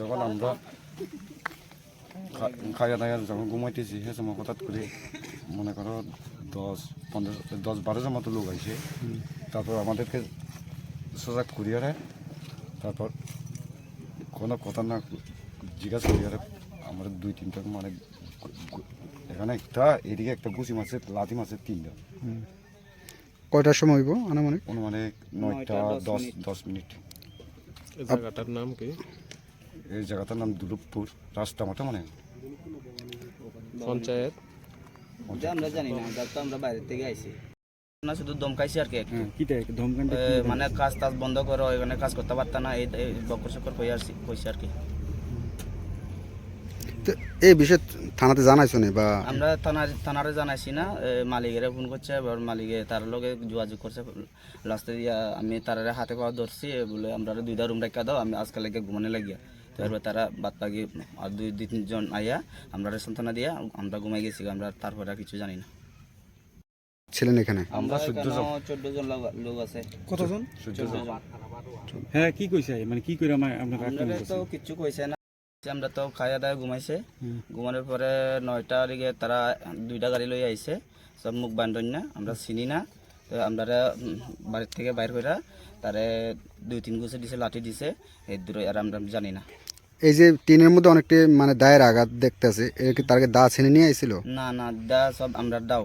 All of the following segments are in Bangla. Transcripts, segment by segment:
যখন আমরা খাইয়া দাইয়া যখন ঘুমাইতেছি সে সময় হঠাৎ করে মনে করো দশ, পনেরো, দশ বারোজন মতো লোক আইছে। তারপর আমাদেরকে সজাগ করিয়ারে তারপর কোনো কথা না জিজ্ঞাসা করিয়ারে আমরা দুই, তিনটা মানে এখানে একটা, এদিকে একটা গুছি মাছের লাঠি মাছের তিনটা। কয়টার সময় হইব আনুমানিক? অনুমানে নয়টা দশ দশ মিনিট। এই জায়গাটার নাম কি? এই জায়গাটার নাম দুলুপপুর রাস্তামাটা মানে পঞ্চায়েত? আমরা জানি না আমরা তো আমরা বাইরে থেকে আইছি। না শুধু দমকাইছি আর কি। এ, মানে কাজ টাজ বন্ধ করো এখানে কাজ করতে পারত না এই বকর সকর কই আসছি কইছি আর কি। তো এই বিষয়ে থানাতে জানাইছো নি বা? আমরা থানার থানারে জানাইছি না মালিকেরে ফোন করছে এবার মালিকে তার লগে যোগাযোগ করছে লাস্টে দিয়া আমি তারারে হাতে পাওয়া ধরছি বলে আমরা দুইটা রুম রেখা দাও আমি আজকাল লেগে ঘুমানে লাগিয়া। তো এবার তারা বাদ বাকি আর দুই দুই তিনজন আইয়া আমরা সান্ত্বনা দিয়া আমরা ঘুমাই গেছি আমরা তারপরে আর কিছু জানি না। ছিলেন এখানে? আমরা চোদ্দ জন চোদ্দ জন লোক আছে। কতজন? চোদ্দ চোদ্দ জন। জন হ্যাঁ কি কইছে? মানে কি করে আমার আপনার তো কিচ্ছু কইছে না। আমরা তো খাইয়া দাওয়া ঘুমাইছে। ঘুমানোর পরে নয়টার দিকে তারা দুইটা গাড়ি লই আইছে। সব মুখ বান্ধন না আমরা চিনি না। তো আমরা বাড়ির থেকে বাইর করে তারে দুই তিন গুছে দিছে লাঠি দিছে। এই দূরে আর আমরা জানি না। এই যে টিনের মধ্যে অনেকটি মানে দায়ের আঘাত দেখতেছে এর কি তারকে দা ছিনে নিয়ে আইছিল? না না দা সব আমরা দাও।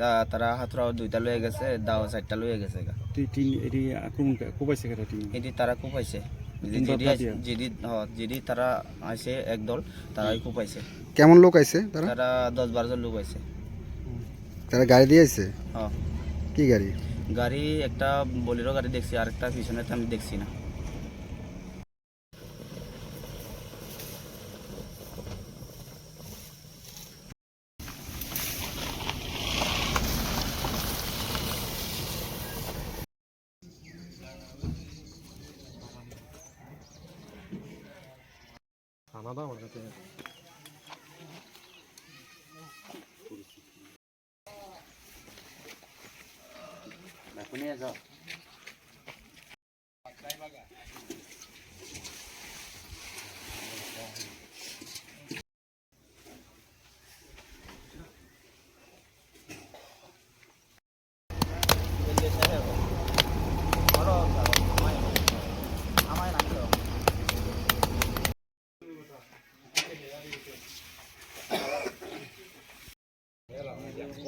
দা তারা হাতরাও দুইটা লয়ে গেছে দাও চারটা লয়ে গেছে টিন এটি আক্রমণ কোপাইছে টিন? এটি তারা কুপাইছে। যেদি জিডি যেদি তারা আইছে একদল তারাই কুপাইছে কেমন লোক আইছে তারা? তারা দশ বারো জন লোক আইছে। তারা গাড়ি দিয়ে আইছে? হ্যাঁ কি গাড়ি? গাড়ি একটা বলেরো গাড়ি দেখছি আর একটা পিছনে আমি দেখছি না। Anadan mı zaten? Bak Vai ne yazar?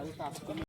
అది తాసుకుని